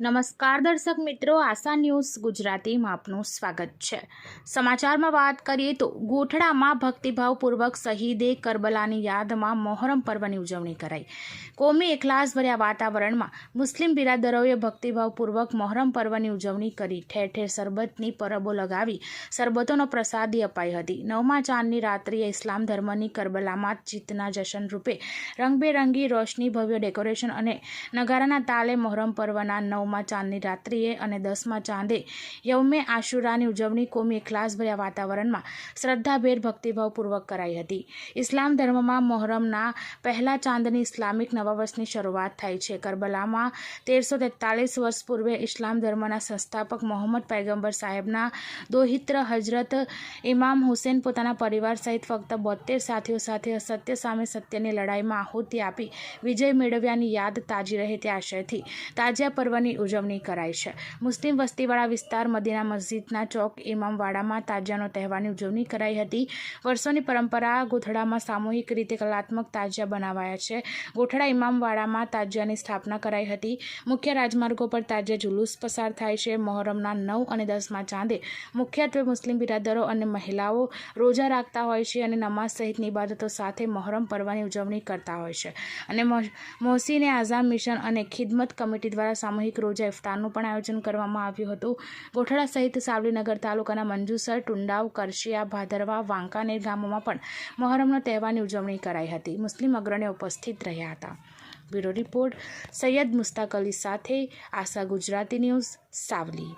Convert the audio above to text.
નમસ્કાર દર્શક મિત્રો, આશા ન્યૂઝ ગુજરાતીમાં આપનું સ્વાગત છે. સમાચારમાં વાત કરીએ તો ગોઠડામાં ભક્તિભાવપૂર્વક શહીદે કરબલાની યાદમાં મોહરમ પર્વની ઉજવણી કરાઈ. કોમી એકલાસભર્યા વાતાવરણમાં મુસ્લિમ બિરાદરોએ ભક્તિભાવપૂર્વક મોહરમ પર્વની ઉજવણી કરી ઠેર ઠેર શરબતની પરબો લગાવી શરબતોનો પ્રસાદી અપાઈ હતી. નવમા ચાંદની રાત્રિએ ઇસ્લામ ધર્મની કરબલામાં જીતના જશન રૂપે રંગબેરંગી રોશની ભવ્ય ડેકોરેશન અને નગારાના તાલે મોહરમ પર્વના નવમા ચાંદની રાત્રિએ અને દસમા ચાંદે યૌમે આશુરાની ઉજવણી કોમી ક્લાસભર્યા વાતાવરણમાં શ્રદ્ધાભેર ભક્તિભાવપૂર્વક કરાઈ હતી. ઇસ્લામ ધર્મમાં મોહરમના પહેલા ચાંદની ઇસ્લામિક નવા વર્ષની શરૂઆત થાય છે. કરબલામાં તેરસો તેતાલીસ વર્ષ પૂર્વે ઇસ્લામ ધર્મના સંસ્થાપક મોહમ્મદ પૈગંબર સાહેબના દોહિત્ર હજરત ઇમામ હુસેન પોતાના પરિવાર સહિત ફક્ત બોતેર સાથીઓ સાથે અસત્ય સામે સત્યની લડાઈમાં આહુતિ આપી વિજય મેળવ્યાની યાદ તાજી રહે તે આશયથી તાજિયા પર્વની ઉજવણી કરાય છે. મુસ્લિમ વસ્તીવાળા વિસ્તાર મદીના મસ્જિદના ચોક ઇમામવાડામાં તાજિયાનો તહેવારની ઉજવણી કરાઈ હતી. વર્ષોની પરંપરા ગોથડામાં સામૂહિક રીતે કલાત્મક તાજિયા બનાવાયા છે. ગોઠડા ઇમામવાડામાં તાજિયાની સ્થાપના કરાઈ હતી. મુખ્ય રાજમાર્ગો પર તાજિયા જુલુસ પસાર થાય છે. મહોરમના નવ અને દસમા ચાંદે મુખ્યત્વે મુસ્લિમ બિરાદરો અને મહિલાઓ રોજા રાખતા હોય છે અને નમાઝ સહિતની ઇબાદતો સાથે મોહરમ પર્વની ઉજવણી કરતા હોય છે. અને મોહ- મોહસીને આઝામ મિશન અને ખિદમત કમિટી દ્વારા સામૂહિક રોજા ઇફતારનું પણ આયોજન કરવામાં આવ્યું હતું. ગોઠડા સહિત સાવલીનગર તાલુકાના મંજુસર, ટુંડાવ, કરશિયા, ભાદરવા, વાંકાનેર ગામોમાં પણ મહોરમનો તહેવારની ઉજવણી કરાઈ હતી. મુસ્લિમ અગ્રણીઓ ઉપસ્થિત રહ્યા હતા. બ્યુરો રિપોર્ટ સૈયદ મુસ્તાક અલી સાથે આશા ગુજરાતી ન્યૂઝ સાવલી.